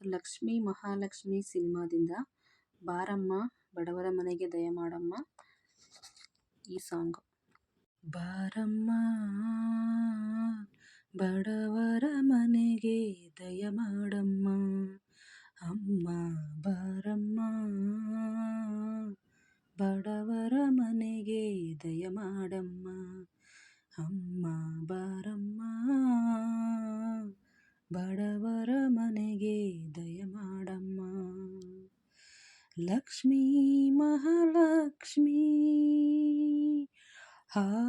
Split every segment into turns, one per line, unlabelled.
ಲಕ್ಷ್ಮೀ ಮಹಾಲಕ್ಷ್ಮಿ ಸಿನಿಮಾದಿಂದ ಬಾರಮ್ಮ, ಬಡವರ ಮನೆಗೆ ದಯ ಮಾಡಮ್ಮ ಈ ಸಾಂಗ್. ಬಾರಮ್ಮ, ಬಡವರ ಮನೆಗೆ ದಯ ಮಾಡಮ್ಮ. ಅಮ್ಮ, ಬಾರಮ್ಮ ಲಕ್ಷ್ಮೀ ಮಹಾಲಕ್ಷ್ಮೀ. ಹಾ,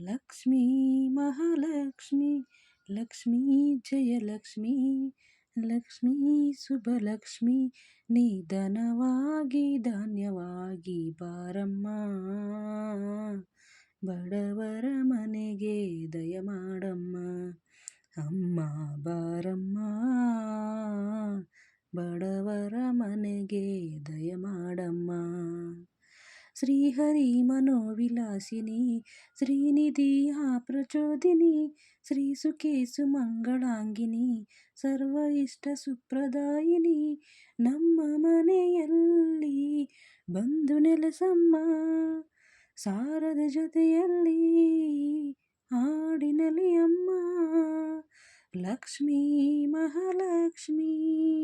ಲಕ್ಷ್ಮೀ ಮಹಾಲಕ್ಷ್ಮಿ, ಲಕ್ಷ್ಮೀ ಜಯಲಕ್ಷ್ಮಿ ಲಕ್ಷ್ಮೀ ಶುಭಲಕ್ಷ್ಮಿ ನಿಧನವಾಗಿ ಧಾನ್ಯವಾಗಿ ಬಾರಮ್ಮ. ಬಡವರ ಮನೆಗೆ ದಯ ಮಾಡಮ್ಮ. ಅಮ್ಮ ಬಾರಮ್ಮ. ಬಡವರ ಮನೆಗೆ ದಯ ಮಾಡಮ್ಮ. ಶ್ರೀಹರಿ ಮನೋವಿಲಾಸಿನಿ ಶ್ರೀನಿಧಿಯ ಪ್ರಚೋದಿನಿ ಶ್ರೀ ಸುಖೇಸು ಮಂಗಳಾಂಗಿನಿ, ಸರ್ವ ಇಷ್ಟ ಸುಪ್ರದಾಯಿನಿ. ನಮ್ಮ ಮನೆಯಲ್ಲಿ ಬಂದು ನೆಲೆಸಮ್ಮ. ಸಾರದ ಜೊತೆಯಲ್ಲಿ ಹಾಡಿನಲಿ ಅಮ್ಮ. ಲಕ್ಷ್ಮೀ ಮಹಾಲಕ್ಷ್ಮೀ.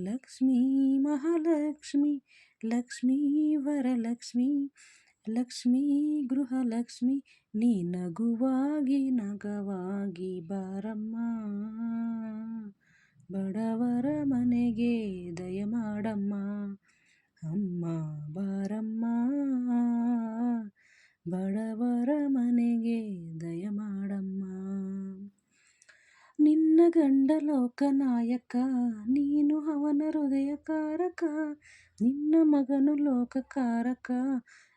ಲಕ್ಷ್ಮೀ ಮಹಾಲಕ್ಷ್ಮಿ, ಲಕ್ಷ್ಮೀ ವರಲಕ್ಷ್ಮಿ, ಲಕ್ಷ್ಮೀ ಗೃಹಲಕ್ಷ್ಮಿ, ನೀ ನಗುವಾಗಿ ನಗವಾಗಿ ಬಾರಮ್ಮ. ಬಡವರ ಮನೆಗೆ ದಯ ಮಾಡಮ್ಮ. ಅಮ್ಮ ಬಾರಮ್ಮ. ಬಡವರ ಮನೆಗೆ ದಯ ಮಾಡಮ್ಮ. ನಿನ್ನ ಗಂಡ ಲೋಕನಾಯಕ ನೀನು ಅವನ ಹೃದಯ ಕಾರಕ ನಿನ್ನ ಮಗನು ಲೋಕಕಾರಕ,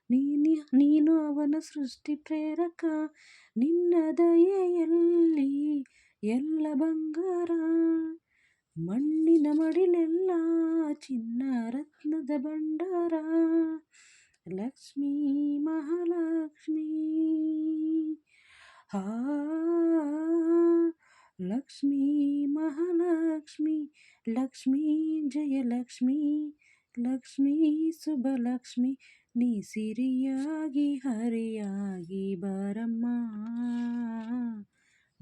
ನೀನಿ, ನೀನು ಅವನ ಸೃಷ್ಟಿ ಪ್ರೇರಕ, ನಿನ್ನ ದಯೆಯಲ್ಲಿ ಎಲ್ಲ ಬಂಗಾರ. ಮಣ್ಣಿನ ಮಡಿಲೆಲ್ಲ ಚಿನ್ನ ರತ್ನದ ಭಂಡಾರ. ಲಕ್ಷ್ಮೀ ಮಹಾಲಕ್ಷ್ಮೀ ಹಾ ಲಕ್ಷ್ಮೀ ಮಹಾಲಕ್ಷ್ಮಿ, ಲಕ್ಷ್ಮೀ ಜಯಲಕ್ಷ್ಮಿ ಲಕ್ಷ್ಮೀ ಶುಭಲಕ್ಷ್ಮಿ ನೀ ಸಿರಿಯಾಗಿ ಹರಿಯಾಗಿ ಬರಮ್ಮ,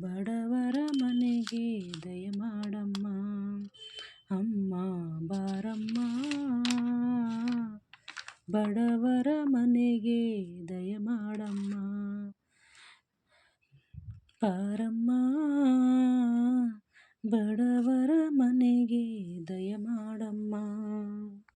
ಬಡವರ ಮನೆಗೆ ದಯ ಮಾಡಮ್ಮ, ಅಮ್ಮ ಬಾರಮ್ಮ, ಬಡವರ ಮನೆಗೆ ದಯ ಮಾಡಮ್ಮ. ಬಾರಮ್ಮ. ಬಡವರ ಮನೆಗೆ ದಯಮಾಡಮ್ಮ.